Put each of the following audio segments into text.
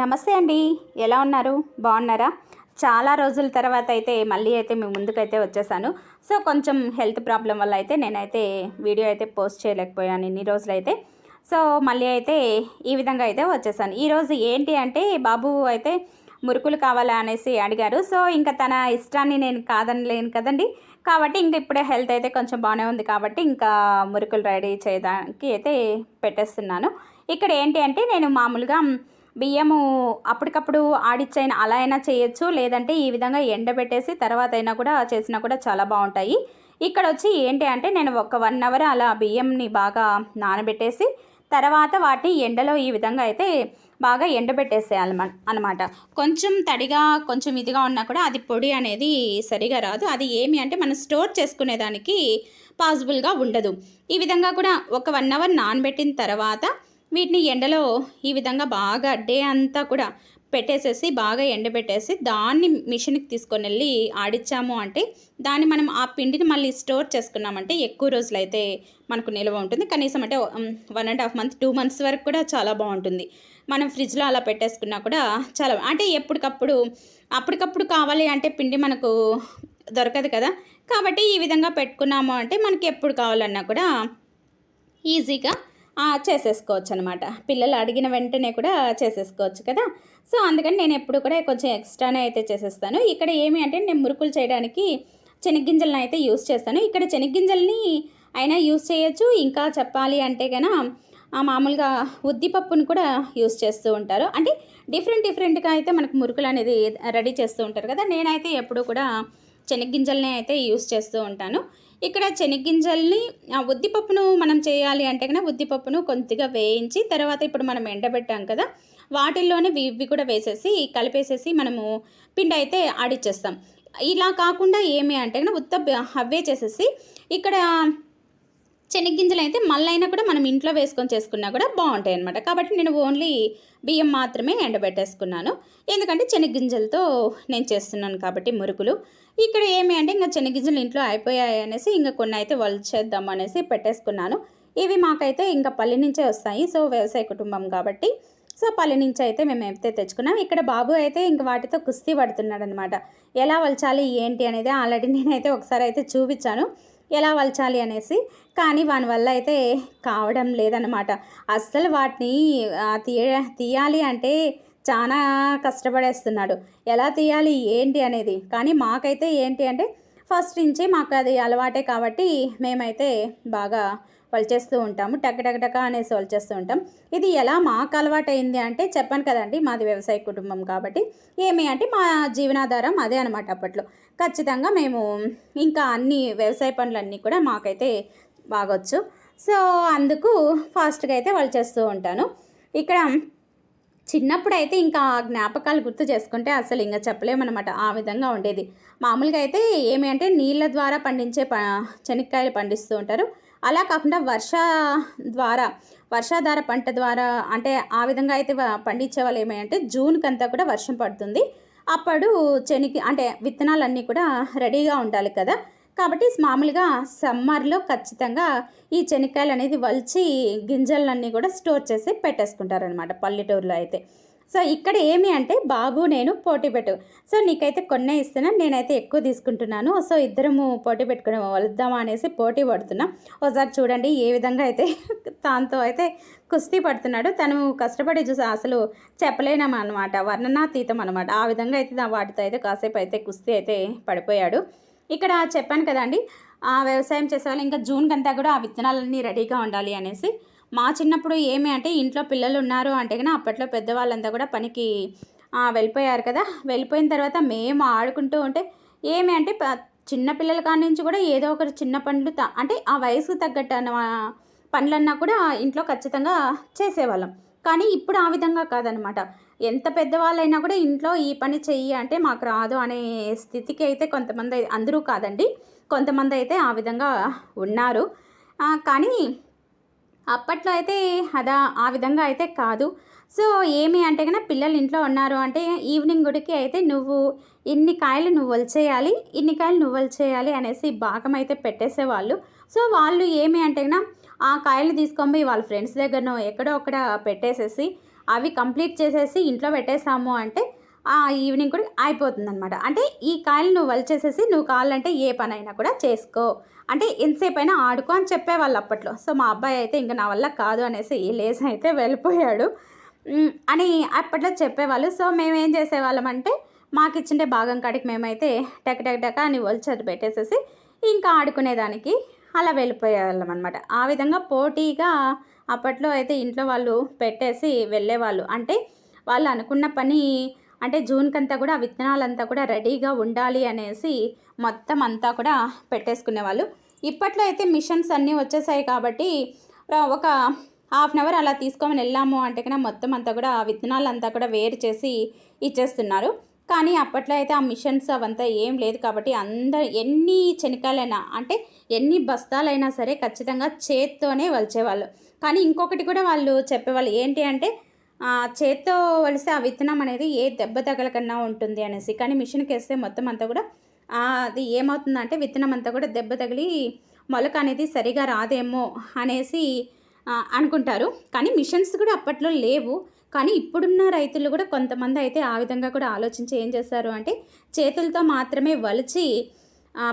నమస్తే అండి. ఎలా ఉన్నారు? బాగున్నారా? చాలా రోజుల తర్వాత అయితే మళ్ళీ అయితే మీ ముందుకైతే వచ్చేసాను. సో కొంచెం హెల్త్ ప్రాబ్లం వల్ల అయితే నేనైతే వీడియో అయితే పోస్ట్ చేయలేకపోయాను ఇన్ని రోజులైతే. సో మళ్ళీ అయితే ఈ విధంగా అయితే వచ్చేసాను. ఈరోజు ఏంటి అంటే బాబు అయితే మురుకులు కావాలా అనేసి అడిగారు. సో ఇంకా తన ఇష్టాన్ని నేను కాదనలేను కదండి. కాబట్టి ఇంక ఇప్పుడే హెల్త్ అయితే కొంచెం బాగానే ఉంది కాబట్టి ఇంకా మురుకులు రెడీ చేయడానికి అయితే పెట్టేస్తున్నాను. ఇక్కడ ఏంటి అంటే నేను మామూలుగా బియ్యము అప్పటికప్పుడు ఆడిచ్చైన అలా అయినా చేయొచ్చు లేదంటే ఈ విధంగా ఎండబెట్టేసి తర్వాత అయినా కూడా చేసినా కూడా చాలా బాగుంటాయి. ఇక్కడ వచ్చి ఏంటి అంటే నేను ఒక వన్ అవర్ అలా బియ్యంని బాగా నానబెట్టేసి తర్వాత వాటిని ఎండలో ఈ విధంగా అయితే బాగా ఎండబెట్టేసేయాలన్నమాట అనమాట. కొంచెం తడిగా కొంచెం ఇదిగా ఉన్నా కూడా అది పొడి అనేది సరిగా రాదు. అది ఏమి అంటే మనం స్టోర్ చేసుకునేదానికి పాసిబుల్గా ఉండదు. ఈ విధంగా కూడా ఒక వన్ అవర్ నానబెట్టిన తర్వాత వీటిని ఎండలో ఈ విధంగా బాగా డే అంతా కూడా పెట్టేసేసి బాగా ఎండబెట్టేసి దాన్ని మిషన్కి తీసుకొని వెళ్ళి ఆడిచ్చాము అంటే దాన్ని మనం ఆ పిండిని మళ్ళీ స్టోర్ చేసుకున్నామంటే ఎక్కువ రోజులు అయితే మనకు నిల్వ ఉంటుంది. కనీసం అంటే one and half month two months వరకు కూడా చాలా బాగుంటుంది. మనం ఫ్రిడ్జ్లో అలా పెట్టేసుకున్నా కూడా చాలా అంటే ఎప్పటికప్పుడు అప్పటికప్పుడు కావాలి అంటే పిండి మనకు దొరకదు కదా. కాబట్టి ఈ విధంగా పెట్టుకున్నాము అంటే మనకి ఎప్పుడు కావాలన్నా కూడా ఈజీగా చేసేసుకోవచ్చు అనమాట పిల్లలు అడిగిన వెంటనే కూడా చేసేసుకోవచ్చు కదా. సో అందుకని నేను ఎప్పుడు కూడా కొంచెం ఎక్స్ట్రానే అయితే చేసేస్తాను. ఇక్కడ ఏమి అంటే నేను మురుకులు చేయడానికి శనగ్గింజలను అయితే యూస్ చేస్తాను. ఇక్కడ శనగ్గింజల్ని అయినా యూస్ చేయొచ్చు. ఇంకా చెప్పాలి అంటే కన మామూలుగా ఉద్దిపప్పును కూడా యూస్ చేస్తూ ఉంటారు. అంటే డిఫరెంట్ డిఫరెంట్గా అయితే మనకు మురుకులు అనేది రెడీ చేస్తూ ఉంటారు కదా. నేనైతే ఎప్పుడు కూడా శనగ్గింజల్ని అయితే యూస్ చేస్తూ ఉంటాను. ఇక్కడ శనగ్గింజల్ని ఆ ఉద్దిపప్పును మనం చేయాలి అంటే కనుక ఉద్దిపప్పును కొద్దిగా వేయించి తర్వాత ఇప్పుడు మనం ఎండబెట్టాం కదా వాటిల్లోనే ఇవి కూడా వేసేసి కలిపేసేసి మనము పిండి అయితే ఆడిచ్చేస్తాం. ఇలా కాకుండా ఏమి అంటే కనుక ఉత్త అవే చేసేసి ఇక్కడ శనగ్గింజలు అయితే మళ్ళైనా కూడా మనం ఇంట్లో వేసుకొని చేసుకున్నా కూడా బాగుంటాయి అనమాట కాబట్టి నేను ఓన్లీ బియ్యం మాత్రమే ఎండబెట్టేసుకున్నాను. ఎందుకంటే శనగ్గింజలతో నేను చేస్తున్నాను కాబట్టి మురుకులు. ఇక్కడ ఏమి అంటే ఇంకా శనగ్గింజలు ఇంట్లో అయిపోయాయి అనేసి ఇంకా కొన్ని అయితే వల్చేద్దాం అనేసి పెట్టేసుకున్నాను. ఇవి మాకైతే ఇంకా పల్లె నుంచే వస్తాయి. సో వ్యవసాయ కుటుంబం కాబట్టి సో పల్లె నుంచి అయితే మేము అయితే తెచ్చుకున్నాం. ఇక్కడ బాబు అయితే ఇంక వాటితో కుస్తీ పడుతున్నాడు అనమాట ఎలా వలచాలి ఏంటి అనేది ఆల్రెడీ నేనైతే ఒకసారి అయితే చూపించాను. ఎలా వలచాలి అనేసి. కానీ వాని వల్ల అయితే కావడం లేదనమాట. అస్సలు వాటిని తీయ తీయాలి అంటే చాలా కష్టపడేస్తున్నాడు. ఎలా తీయాలి ఏంటి అనేది. కానీ మాకైతే ఏంటి అంటే ఫస్ట్ నుంచి మాకు అది అలవాటే కాబట్టి మేమైతే బాగా వలిచేస్తూ ఉంటాము టక టక అనేసి వలిచేస్తూ ఉంటాం. ఇది ఎలా మాకు అలవాటైంది అంటే చెప్పాను కదండి మాది వ్యవసాయ కుటుంబం కాబట్టి. ఏమి అంటే మా జీవనాధారం అదే అనమాట అప్పట్లో. ఖచ్చితంగా మేము ఇంకా అన్ని వ్యవసాయ పనులన్నీ కూడా మాకైతే బాగొచ్చు. సో అందుకు ఫాస్ట్గా అయితే వాళ్ళు చేస్తూ ఉంటాను. ఇక్కడ చిన్నప్పుడు అయితే ఇంకా జ్ఞాపకాలు గుర్తు చేసుకుంటే అసలు ఇంకా చెప్పలేమన్నమాట ఆ విధంగా ఉండేది. మామూలుగా అయితే ఏమి అంటే నీళ్ళ ద్వారా పండించే ప శనక్కాయలు పండిస్తూ ఉంటారు. అలా కాకుండా వర్ష ద్వారా వర్షాధార పంట ద్వారా అంటే ఆ విధంగా అయితే పండించే వాళ్ళు ఏమంటే జూన్కి అంతా కూడా వర్షం పడుతుంది. అప్పుడు చెనికి అంటే విత్తనాలన్నీ కూడా రెడీగా ఉండాలి కదా. కాబట్టి మామూలుగా సమ్మర్లో ఖచ్చితంగా ఈ చెనిక్కాయలు అనేది వలిచి గింజలన్నీ కూడా స్టోర్ చేసి పెట్టేసుకుంటారనమాట పల్లెటూరులో అయితే. సో ఇక్కడ ఏమి అంటే బాబు నేను పోటీ పెట్టు. సో నీకైతే కొన్నే ఇస్తున్నాను నేనైతే ఎక్కువ తీసుకుంటున్నాను. సో ఇద్దరము పోటీ పెట్టుకుని వలుద్దామా అనేసి పోటీ పడుతున్నాం. ఒకసారి చూడండి ఏ విధంగా అయితే తనతో అయితే కుస్తీ పడుతున్నాడు. తను కష్టపడి చూసి అసలు చెప్పలేనాం అనమాట వర్ణనాతీతం అనమాట ఆ విధంగా అయితే వాటితో అయితే కాసేపు అయితే కుస్తీ అయితే పడిపోయాడు. ఇక్కడ చెప్పాను కదండి ఆ వ్యవసాయం చేసేవాళ్ళు ఇంకా జూన్ కంతా కూడా ఆ విత్తనాలన్నీ రెడీగా ఉండాలి అనేసి మా చిన్నప్పుడు ఏమి అంటే ఇంట్లో పిల్లలు ఉన్నారు అంటే కానీ అప్పట్లో పెద్దవాళ్ళంతా కూడా పనికి వెళ్ళిపోయారు కదా. వెళ్ళిపోయిన తర్వాత మేము ఆడుకుంటూ ఉంటే ఏమి అంటే చిన్నపిల్లల చిన్న పిల్లల కాడి నుంచి కూడా ఏదో ఒకటి చిన్న పనులు త- అంటే ఆ వయసుకు తగ్గట్టు అన్న పనులన్నా కూడా ఇంట్లో ఖచ్చితంగా చేసేవాళ్ళం. కానీ ఇప్పుడు ఆ విధంగా కాదనమాట ఎంత పెద్దవాళ్ళైనా కూడా ఇంట్లో ఈ పని చెయ్యి అంటే మాకు రాదు అనే స్థితికి అయితే కొంతమంది అందరూ కాదండి. కొంతమంది అయితే ఆ విధంగా ఉన్నారు. కానీ అప్పట్లో అయితే అదా ఆ విధంగా అయితే కాదు. సో ఏమి అంటే కన్నా పిల్లలు ఇంట్లో ఉన్నారు అంటే ఈవినింగ్ గుడికి అయితే నువ్వు ఇన్ని కాయలు నువ్వు వలిచేయాలి ఇన్ని కాయలు నువ్వు వలిచేయాలి అనేసి భాగం అయితే పెట్టేసేవాళ్ళు. సో వాళ్ళు ఏమి అంటే కన్నా ఆ కాయలు తీసుకొని వాళ్ళ ఫ్రెండ్స్ దగ్గరనో ఎక్కడో అక్కడ పెట్టేసేసి అవి కంప్లీట్ చేసేసి ఇంట్లో పెట్టేసాము అంటే ఈవినింగ్ కూడా అయిపోతుంది అనమాట అంటే ఈ కాయలు నువ్వు వలిచేసేసి నువ్వు కావాలంటే ఏ పని అయినా కూడా చేసుకో. అంటే ఎంతసేపు అయినా ఆడుకో అని చెప్పేవాళ్ళు అప్పట్లో. సో మా అబ్బాయి అయితే ఇంకా నా వల్ల కాదు అనేసి లేసి అయితే వెళ్ళిపోయాడు అని అప్పట్లో చెప్పేవాళ్ళు. సో మేము ఏం చేసేవాళ్ళం అంటే మాకు ఇచ్చిండే భాగం కాడికి మేమైతే టక టెక్ టక్ అని ఒలిచది పెట్టేసేసి ఇంకా ఆడుకునేదానికి అలా వెళ్ళిపోయేవాళ్ళం అనమాట ఆ విధంగా పోటీగా అప్పట్లో అయితే ఇంట్లో వాళ్ళు పెట్టేసి వెళ్ళేవాళ్ళు. అంటే వాళ్ళు అనుకున్న పని అంటే జూన్కి అంతా కూడా విత్తనాలంతా కూడా రెడీగా ఉండాలి అనేసి మొత్తం అంతా కూడా పెట్టేసుకునేవాళ్ళు. ఇప్పట్లో అయితే మిషన్స్ అన్నీ వచ్చేసాయి కాబట్టి ఒక హాఫ్ అన్ అవర్ అలా తీసుకొని వెళ్ళాము అంటే కన్నా మొత్తం అంతా కూడా విత్తనాలంతా కూడా వేరు చేసి ఇచ్చేస్తున్నారు. కానీ అప్పట్లో అయితే ఆ మిషన్స్ అవంతా ఏం లేదు కాబట్టి అందరు ఎన్ని చెనికాయలైనా అంటే ఎన్ని బస్తాలైనా సరే ఖచ్చితంగా చేత్తోనే వలిచేవాళ్ళు. కానీ ఇంకొకటి కూడా వాళ్ళు చెప్పేవాళ్ళు ఏంటి అంటే చేత్తో వలిస్తే ఆ విత్తనం అనేది ఏ దెబ్బ తగలకన్నా ఉంటుంది అనేసి. కానీ మిషన్కి వేస్తే మొత్తం అంతా కూడా అది ఏమవుతుందంటే విత్తనం అంతా కూడా దెబ్బ తగిలి మొలక అనేది సరిగా రాదేమో అనేసి అనుకుంటారు. కానీ మిషన్స్ కూడా అప్పట్లో లేవు. కానీ ఇప్పుడున్న రైతులు కూడా కొంతమంది అయితే ఆ విధంగా కూడా ఆలోచించి ఏం చేస్తారు అంటే చేతులతో మాత్రమే వలిచి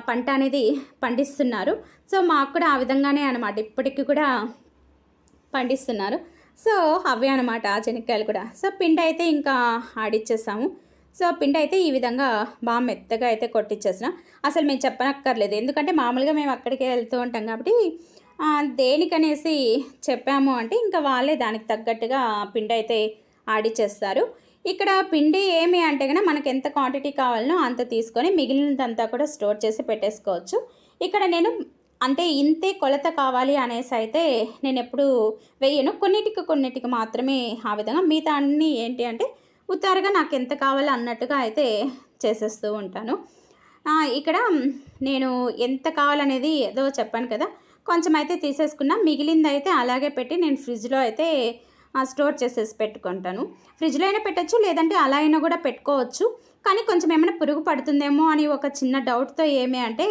పంట అనేది పండిస్తున్నారు. సో మాకు కూడా ఆ విధంగానే అనమాట ఇప్పటికి కూడా పండిస్తున్నారు. సో అవే అనమాట ఆ శనక్కాయలు కూడా. సో పిండి అయితే ఇంకా ఆడిచ్చేసాము. సో పిండి అయితే ఈ విధంగా బాగా మెత్తగా అయితే కొట్టించేసిన అసలు మేము చెప్పనక్కర్లేదు. ఎందుకంటే మామూలుగా మేము అక్కడికే వెళ్తూ ఉంటాం కాబట్టి దేనికనేసి చెప్పాము అంటే ఇంకా వాళ్ళే దానికి తగ్గట్టుగా పిండి అయితే ఆడిచ్చేస్తారు. ఇక్కడ పిండి ఏమి అంటే కనుక మనకు ఎంత క్వాంటిటీ కావాలనో అంత తీసుకొని మిగిలినదంతా కూడా స్టోర్ చేసి పెట్టేసుకోవచ్చు. ఇక్కడ నేను అంటే ఇంతే కొలత కావాలి అనేసి అయితే నేను ఎప్పుడు వేయను. కొన్నిటికి కొన్నిటికి మాత్రమే ఆ విధంగా మిగతా అన్ని ఏంటి అంటే ఉత్తారుగా నాకు ఎంత కావాలో అన్నట్టుగా అయితే చేసేస్తూ ఉంటాను. ఇక్కడ నేను ఎంత కావాలనేది ఏదో చెప్పాను కదా కొంచెం అయితే తీసేసుకున్నా. మిగిలింది అయితే అలాగే పెట్టి నేను ఫ్రిడ్జ్లో అయితే స్టోర్ చేసేసి పెట్టుకుంటాను. ఫ్రిడ్జ్లో అయినా పెట్టచ్చు లేదంటే అలా అయినా కూడా పెట్టుకోవచ్చు. కానీ కొంచెం ఏమైనా పురుగు పడుతుందేమో అని ఒక చిన్న డౌట్తో ఏమి అంటే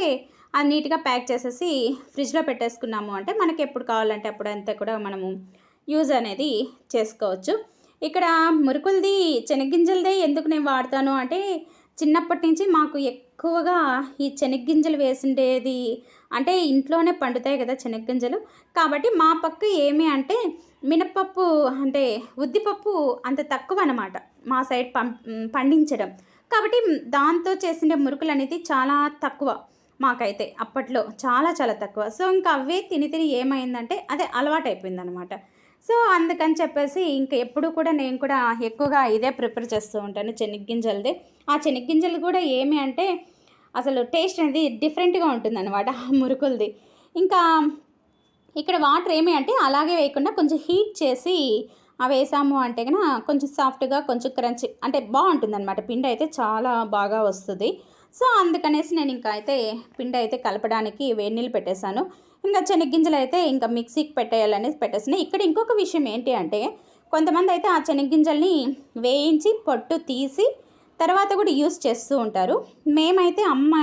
అది నీట్గా ప్యాక్ చేసేసి ఫ్రిడ్జ్లో పెట్టేసుకున్నాము. అంటే మనకి ఎప్పుడు కావాలంటే అప్పుడు అంతా కూడా మనము యూజ్ అనేది చేసుకోవచ్చు. ఇక్కడ మురుకులది శనగ్గింజలదే ఎందుకు నేను వాడతాను అంటే చిన్నప్పటి నుంచి మాకు ఎక్కువగా ఈ శనగ్గింజలు వేసిండేది అంటే ఇంట్లోనే పండుతాయి కదా శనగ్గింజలు కాబట్టి మా పక్క ఏమి అంటే మినపప్పు అంటే ఉద్దిపప్పు అంత తక్కువ అనమాట మా సైడ్ పం పండించడం. కాబట్టి దాంతో చేసిన మురుకులు అనేది చాలా తక్కువ. మాకైతే అప్పట్లో చాలా చాలా తక్కువ. సో ఇంకా అవే తిని తిని ఏమైందంటే అదే అలవాటైపోయింది అనమాట సో అందుకని చెప్పేసి ఇంకా ఎప్పుడు కూడా నేను కూడా ఎక్కువగా ఇదే ప్రిపేర్ చేస్తూ ఉంటాను చెనిగ్గింజలది. ఆ చెనిగ్గింజలు కూడా ఏమి అంటే అసలు టేస్ట్ అనేది డిఫరెంట్గా ఉంటుందన్నమాట అనమాట మురుకులది. ఇంకా ఇక్కడ వాటర్ ఏమి అంటే అలాగే వేయకుండా కొంచెం హీట్ చేసి అవి వేసాము అంటే కనుక కొంచెం సాఫ్ట్గా కొంచెం క్రంచి అంటే బాగుంటుంది అనమాట పిండి అయితే చాలా బాగా వస్తుంది. సో అందుకనేసి నేను ఇంకా అయితే పిండి అయితే కలపడానికి వేడి నీళ్ళు పెట్టేశాను. ఇంకా చెనిగ్గింజలు అయితే ఇంకా మిక్సీకి పెట్టేయాలనేసి పెట్టేసిన. ఇక్కడ ఇంకొక విషయం ఏంటి అంటే కొంతమంది అయితే ఆ చెనిగ్గింజల్ని వేయించి పొట్టు తీసి తర్వాత కూడా యూస్ చేస్తూ ఉంటారు. మేమైతే అమ్మ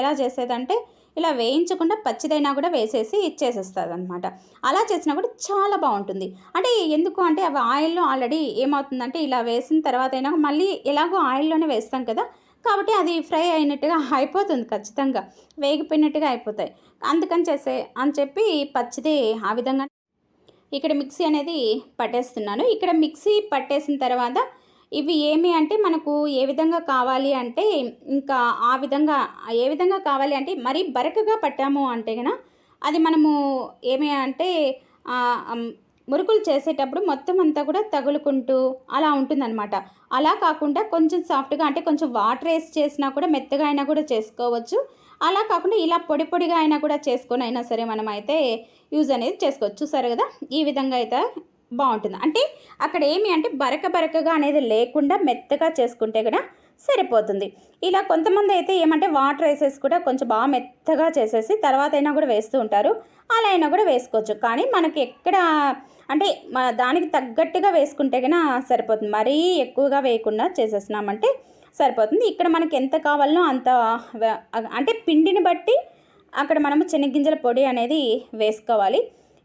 ఎలా చేసేదంటే ఇలా వేయించకుండా పచ్చిదైనా కూడా వేసేసి ఇచ్చేసేస్తుంది అనమాట అలా చేసినా కూడా చాలా బాగుంటుంది. అంటే ఎందుకు అంటే అవి ఆయిల్లో ఆల్రెడీ ఏమవుతుందంటే ఇలా వేసిన తర్వాత అయినా మళ్ళీ ఎలాగో ఆయిల్లోనే వేస్తాం కదా కాబట్టి అది ఫ్రై అయినట్టుగా అయిపోతుంది ఖచ్చితంగా. వేగిపోయినట్టుగా అయిపోతాయి. అందుకని చేసే అని చెప్పి పచ్చిది ఆ విధంగా ఇక్కడ మిక్సీ అనేది పట్టేస్తున్నాను. ఇక్కడ మిక్సీ పట్టేసిన తర్వాత ఇవి ఏమి అంటే మనకు ఏ విధంగా కావాలి అంటే ఇంకా ఆ విధంగా ఏ విధంగా కావాలి అంటే మరీ బరకగా పట్టాము అంటే కదా అది మనము ఏమి అంటే మురుకులు చేసేటప్పుడు మొత్తం అంతా కూడా తగులుకుంటూ అలా ఉంటుందన్నమాట. అలా కాకుండా కొంచెం సాఫ్ట్గా అంటే కొంచెం వాటర్ వేసి చేసినా కూడా మెత్తగా అయినా కూడా చేసుకోవచ్చు. అలా కాకుండా ఇలా పొడి పొడిగా అయినా కూడా చేసుకొని అయినా సరే మనం అయితే యూజ్ అనేది చేసుకోవచ్చు. చూసారు కదా? ఈ విధంగా అయితే బాగుంటుంది. అంటే అక్కడ ఏమి అంటే బరక బరకగా అనేది లేకుండా మెత్తగా చేసుకుంటే కూడా సరిపోతుంది. ఇలా కొంతమంది అయితే ఏమంటే వాటర్ వేసేసి కూడా కొంచెం బాగా మెత్తగా చేసేసి తర్వాత అయినా కూడా వేస్తూ ఉంటారు. అలా అయినా కూడా వేసుకోవచ్చు. కానీ మనకి ఎక్కడ అంటే దానికి తగ్గట్టుగా వేసుకుంటే కన్నా సరిపోతుంది. మరీ ఎక్కువగా వేయకుండా చేసేసినామంటే సరిపోతుంది. ఇక్కడ మనకి ఎంత కావాలనో అంత అంటే పిండిని బట్టి అక్కడ మనము శనగ్గింజల పొడి అనేది వేసుకోవాలి.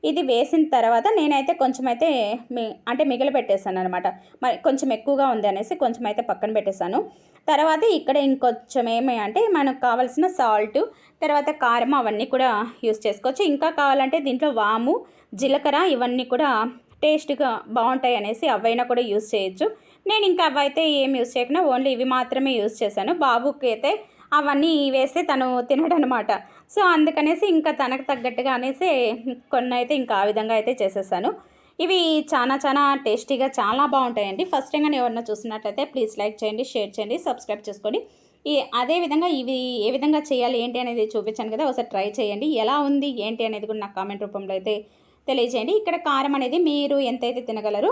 ఇది వేసిన తర్వాత నేనైతే కొంచెం అయితే మీ అంటే మిగిలి పెట్టేశాను అనమాట మరి కొంచెం ఎక్కువగా ఉంది అనేసి కొంచెం అయితే పక్కన పెట్టేశాను. తర్వాత ఇక్కడ ఇంకొంచెం ఏమి అంటే మనకు కావాల్సిన సాల్ట్ తర్వాత కారం అవన్నీ కూడా యూస్ చేసుకోవచ్చు. ఇంకా కావాలంటే దీంట్లో వాము జీలకర్ర ఇవన్నీ కూడా టేస్ట్గా బాగుంటాయి అనేసి అవైనా కూడా యూస్ చేయొచ్చు. నేను ఇంకా అవైతే ఏం యూస్ చేయకుండా ఓన్లీ ఇవి మాత్రమే యూస్ చేశాను. బాబుకి అయితే అవన్నీ వేస్తే తను తినడనమాట సో అందుకనేసి ఇంకా తనకు తగ్గట్టుగా అనేసి కొన్ని అయితే ఇంకా ఆ విధంగా అయితే చేసేసాను. ఇవి చాలా చాలా టేస్టీగా చాలా బాగుంటాయండి. ఫస్ట్ టైం కానీ ఎవరన్నా చూసినట్లయితే ప్లీజ్ లైక్ చేయండి షేర్ చేయండి సబ్స్క్రైబ్ చేసుకోండి. ఈ అదేవిధంగా ఇవి ఏ విధంగా చేయాలి ఏంటి అనేది చూపించాను కదా ఒకసారి ట్రై చేయండి. ఎలా ఉంది ఏంటి అనేది కూడా నాకు కామెంట్ రూపంలో అయితే తెలియజేయండి. ఇక్కడ కారం అనేది మీరు ఎంతైతే తినగలరు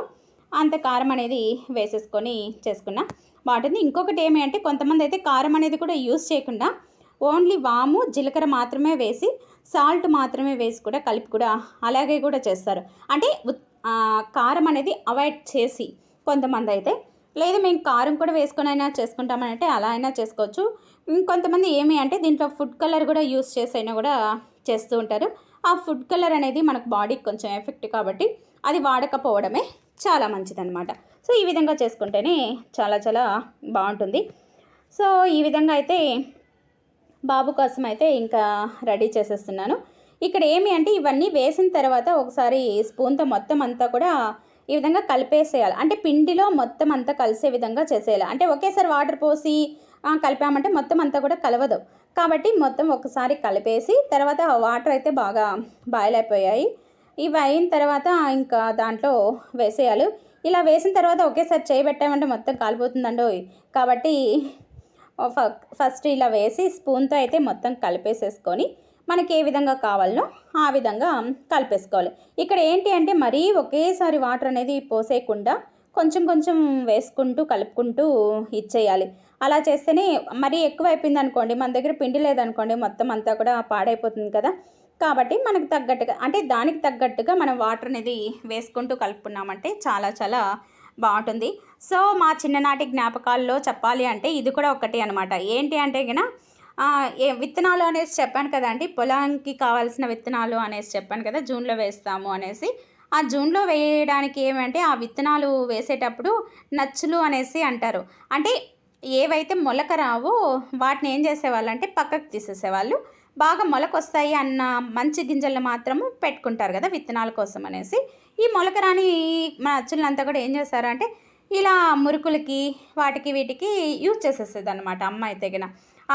అంత కారం అనేది వేసేసుకొని చేసుకున్నా బాగుంటుంది. ఇంకొకటి ఏమి అంటే కొంతమంది అయితే కారం అనేది కూడా యూస్ చేయకుండా ఓన్లీ వాము జీలకర్ర మాత్రమే వేసి సాల్ట్ మాత్రమే వేసి కూడా కలిపి కూడా అలాగే కూడా చేస్తారు. అంటే కారం అనేది అవాయిడ్ చేసి కొంతమంది అయితే లేదు మేము కారం కూడా వేసుకొని అయినా చేసుకుంటామని అంటే అలా అయినా చేసుకోవచ్చు. ఇంకొంతమంది ఏమి అంటే దీంట్లో ఫుడ్ కలర్ కూడా యూస్ చేసైనా కూడా చేస్తూ ఉంటారు. ఆ ఫుడ్ కలర్ అనేది మనకు బాడీకి కొంచెం ఎఫెక్ట్ కాబట్టి అది వాడకపోవడమే చాలా మంచిదన్నమాట. సో ఈ విధంగా చేసుకుంటేనే చాలా చాలా బాగుంటుంది. సో ఈ విధంగా అయితే బాబు కోసం అయితే ఇంకా రెడీ చేసేస్తున్నాను. ఇక్కడ ఏమి అంటే ఇవన్నీ వేసిన తర్వాత ఒకసారి స్పూన్తో మొత్తం అంతా కూడా ఈ విధంగా కలిపేసేయాలి. అంటే పిండిలో మొత్తం అంతా కలిసే విధంగా చేసేయాలి. అంటే ఒకేసారి వాటర్ పోసి కలిపామంటే మొత్తం అంతా కూడా కలవదు. కాబట్టి మొత్తం ఒకసారి కలిపేసి తర్వాత వాటర్ అయితే బాగా బాయిల్ అయిపోయాయి. ఇవి అయిన తర్వాత ఇంకా దాంట్లో వేసేయాలి. ఇలా వేసిన తర్వాత ఒకేసారి చేయబెట్టామంటే మొత్తం కాలిపోతుందండి కాబట్టి ఫస్ట్ ఇలా వేసి స్పూన్తో అయితే మొత్తం కలిపేసేసుకొని మనకి ఏ విధంగా కావాలనో ఆ విధంగా కలిపేసుకోవాలి. ఇక్కడ ఏంటి అంటే మరీ ఒకేసారి వాటర్ అనేది పోసేయకుండా కొంచెం కొంచెం వేసుకుంటూ కలుపుకుంటూ ఇచ్చేయాలి. అలా చేస్తేనే మరీ ఎక్కువ అయిపోయింది అనుకోండి మన దగ్గర పిండి లేదనుకోండి మొత్తం అంతా కూడా పాడైపోతుంది కదా. కాబట్టి మనకు తగ్గట్టుగా అంటే దానికి తగ్గట్టుగా మనం వాటర్ అనేది వేసుకుంటూ కలుపుకున్నామంటే చాలా చాలా బాగుంటుంది. సో మా చిన్ననాటి జ్ఞాపకాల్లో చెప్పాలి అంటే ఇది కూడా ఒకటి అనమాట ఏంటి అంటే కనుక ఏ విత్తనాలు అనేసి చెప్పాను కదండి పొలానికి కావాల్సిన విత్తనాలు అనేసి చెప్పాను కదా జూన్లో వేస్తాము అనేసి. ఆ జూన్లో వేయడానికి ఏమంటే ఆ విత్తనాలు వేసేటప్పుడు నచ్చులు అనేసి అంటారు. అంటే ఏవైతే మొలక రావో వాటిని ఏం చేసేవాళ్ళు అంటే పక్కకు తీసేసేవాళ్ళు. బాగా మొలకొస్తాయి అన్న మంచి గింజలను మాత్రము పెట్టుకుంటారు కదా విత్తనాల కోసం అనేసి. ఈ మొలక రాని మన అచ్చులంతా కూడా ఏం చేస్తారంటే ఇలా మురుకులకి వాటికి వీటికి యూజ్ చేసేస్తుంది అనమాట అమ్మాయి తెగిన.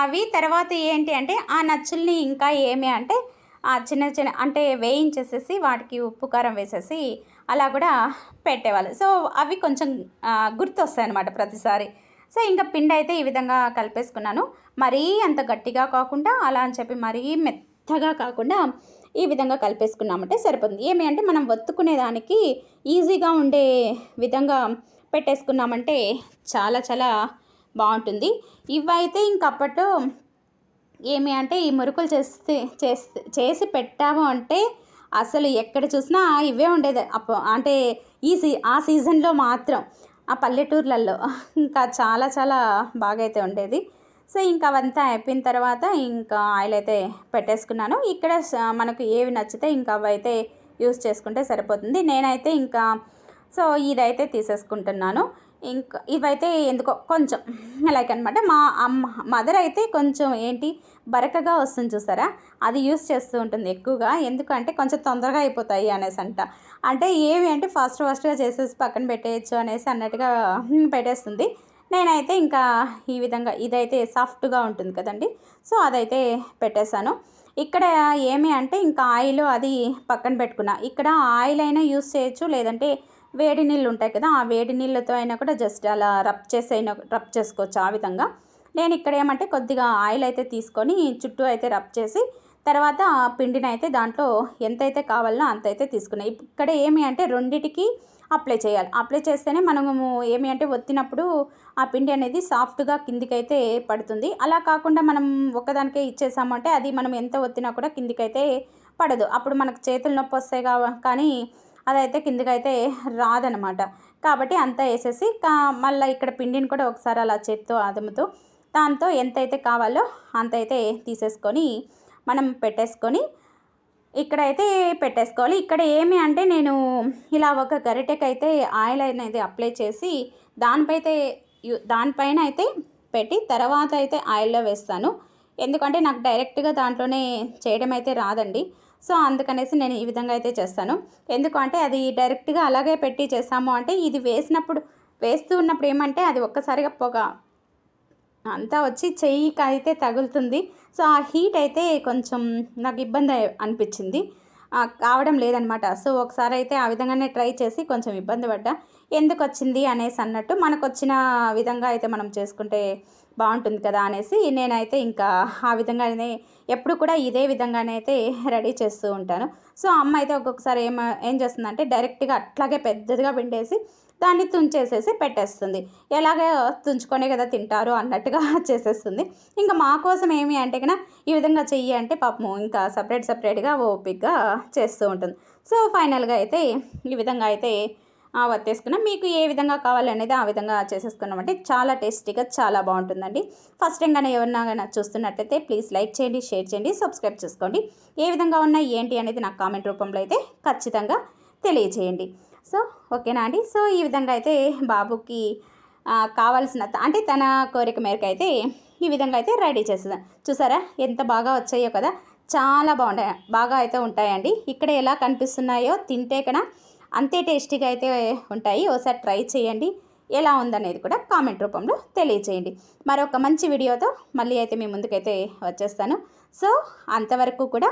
అవి తర్వాత ఏంటి అంటే ఆ నచ్చుల్ని ఇంకా ఏమి అంటే ఆ చిన్న చిన్న అంటే వేయించేసేసి వాటికి ఉప్పు కారం వేసేసి అలా కూడా పెట్టేవాళ్ళు. సో అవి కొంచెం గుర్తొస్తాయి అనమాట ప్రతిసారి. సో ఇంకా పిండి అయితే ఈ విధంగా కలిపేసుకున్నాను. మరీ అంత గట్టిగా కాకుండా అలా అని చెప్పి మరీ మెత్తగా కాకుండా ఈ విధంగా కలిపేసుకున్నామంటే సరిపోతుంది. ఏమి అంటే మనం ఒత్తుకునే దానికి ఈజీగా ఉండే విధంగా పెట్టేసుకున్నామంటే చాలా చాలా బాగుంటుంది. ఇవైతే ఇంకప్పట్లో ఏమి అంటే ఈ మురుకులు చేస్తే చేస్తే చేసి పెట్టాము అంటే అసలు ఎక్కడ చూసినా ఇవే ఉండేది. అప్ప అంటే ఈ సీ ఆ సీజన్లో మాత్రం ఆ పల్లెటూర్లలో ఇంకా చాలా చాలా బాగా అయితే ఉండేది. సో ఇంకా అవంతా అయిపోయిన తర్వాత ఇంకా ఆయిల్ అయితే పెట్టేసుకున్నాను. ఇక్కడ మనకు ఏవి నచ్చితే ఇంకా అవి అయితే యూస్ చేసుకుంటే సరిపోతుంది. నేనైతే ఇంకా సో ఇదైతే తీసేసుకుంటున్నాను. ఇంకా ఇవైతే ఎందుకో కొంచెం లైక్ అనమాట మా అమ్మ మదర్ అయితే కొంచెం ఏంటి బరకగా వస్తుంది చూసారా? అది యూస్ చేస్తూ ఉంటుంది ఎక్కువగా. ఎందుకంటే కొంచెం తొందరగా అయిపోతాయి అనేసి అంట. అంటే ఏవి అంటే ఫాస్ట్ ఫాస్ట్గా చేసేసి పక్కన పెట్టేయచ్చు అనేసి అన్నట్టుగా పెట్టేస్తుంది. నేనైతే ఇంకా ఈ విధంగా ఇదైతే సాఫ్ట్గా ఉంటుంది కదండి. సో అదైతే పెట్టేశాను. ఇక్కడ ఏమి అంటే ఇంకా ఆయిల్ అది పక్కన పెట్టుకున్నా. ఇక్కడ ఆయిల్ అయినా యూస్ చేయొచ్చు లేదంటే వేడి నీళ్ళు ఉంటాయి కదా ఆ వేడి నీళ్ళతో అయినా కూడా జస్ట్ అలా రబ్ చేసైనా రబ్ చేసుకోవచ్చు ఆ విధంగా. నేను ఇక్కడ ఏమంటే కొద్దిగా ఆయిల్ అయితే తీసుకొని చుట్టూ అయితే రబ్ చేసి తర్వాత పిండిని అయితే దాంట్లో ఎంతైతే కావాలనో అంత అయితే తీసుకున్నాయి ఇక్కడ ఏమి అంటే రెండిటికి అప్లై చేయాలి. అప్లై చేస్తేనే మనము ఏమి అంటే ఒత్తినప్పుడు ఆ పిండి అనేది సాఫ్ట్గా కిందికైతే పడుతుంది. అలా కాకుండా మనం ఒక్కదానికే ఇచ్చేసామంటే అది మనం ఎంత ఒత్తినా కూడా కిందికైతే పడదు. అప్పుడు మనకు చేతులు నొప్పి వస్తాయి కానీ అదైతే కిందకైతే రాదనమాట. కాబట్టి అంతా వేసేసి కా మళ్ళీ ఇక్కడ పిండిని కూడా ఒకసారి అలా చేత్తో అదుముతూ దాంతో ఎంతైతే కావాలో అంత అయితే తీసేసుకొని మనం పెట్టేసుకొని ఇక్కడైతే పెట్టేసుకోవాలి. ఇక్కడ ఏమి అంటే నేను ఇలా ఒక గరిటెకైతే ఆయిల్ అనేది అప్లై చేసి దానిపైతే దానిపైన అయితే పెట్టి తర్వాత అయితే ఆయిల్లో వేస్తాను. ఎందుకంటే నాకు డైరెక్ట్గా దాంట్లోనే చేయడం అయితే రాదండి. సో అందుకనేసి నేను ఈ విధంగా అయితే చేస్తాను. ఎందుకంటే అది డైరెక్ట్గా అలాగే పెట్టి చేస్తాము అంటే ఇది వేసినప్పుడు వేస్తూ ఉన్నప్పుడు ఏమంటే అది ఒక్కసారిగా పొగ అంతా వచ్చి చెయ్యికి అయితే తగులుతుంది. సో ఆ హీట్ అయితే కొంచెం నాకు ఇబ్బంది అనిపించింది. కావడం లేదనమాట. సో ఒకసారి అయితే ఆ విధంగానే ట్రై చేసి కొంచెం ఇబ్బంది పడ్డా. ఎందుకు వచ్చింది అనేసి అన్నట్టు మనకు వచ్చిన విధంగా అయితే మనం చేసుకుంటే బాగుంటుంది కదా అనేసి నేనైతే ఇంకా ఆ విధంగానే ఎప్పుడు కూడా ఇదే విధంగానే అయితే రెడీ చేస్తూ ఉంటాను. సో అమ్మ అయితే ఒక్కొక్కసారి ఏం ఏం చేస్తుందంటే డైరెక్ట్గా అట్లాగే పెద్దదిగా పిండేసి దాన్ని తుంచేసేసి పెట్టేస్తుంది. ఎలాగో తుంచుకొనే కదా తింటారు అన్నట్టుగా చేసేస్తుంది. ఇంకా మా కోసం ఏమి అంటే కన్నా ఈ విధంగా చెయ్యి అంటే పాపము ఇంకా సపరేట్ సపరేట్గా ఓపిక్గా చేస్తూ ఉంటుంది. సో ఫైనల్గా అయితే ఈ విధంగా అయితే వత్తేసుకున్నాం. మీకు ఏ విధంగా కావాలనేది ఆ విధంగా చేసేసుకున్నామంటే చాలా టేస్టీగా చాలా బాగుంటుందండి. ఫస్ట్ టైం కానీ ఎవరినా కానీ చూస్తున్నట్టయితే ప్లీజ్ లైక్ చేయండి షేర్ చేయండి సబ్స్క్రైబ్ చేసుకోండి. ఏ విధంగా ఉన్నాయి ఏంటి అనేది నాకు కామెంట్ రూపంలో అయితే ఖచ్చితంగా తెలియజేయండి. సో ఓకేనా అండి? సో ఈ విధంగా అయితే బాబుకి కావాల్సిన అంటే తన కోరిక మేరకు అయితే ఈ విధంగా అయితే రెడీ చేసేదాం చూసారా? ఎంత బాగా వచ్చాయో కదా? చాలా బాగుంటాయి. బాగా అయితే ఉంటాయండి. ఇక్కడ ఎలా కనిపిస్తున్నాయో తింటే కన్నా అంతే టేస్టీగా అయితే ఉంటాయి. ఒకసారి ట్రై చేయండి. ఎలా ఉందనేది కూడా కామెంట్ రూపంలో తెలియచేయండి. మరొక మంచి వీడియోతో మళ్ళీ అయితే మీ ముందుకైతే వచ్చేస్తాను. సో అంతవరకు కూడా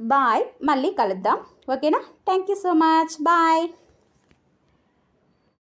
బాయ్. మళ్ళీ కలుద్దాం. ఓకేనా? Thank you so much. Bye.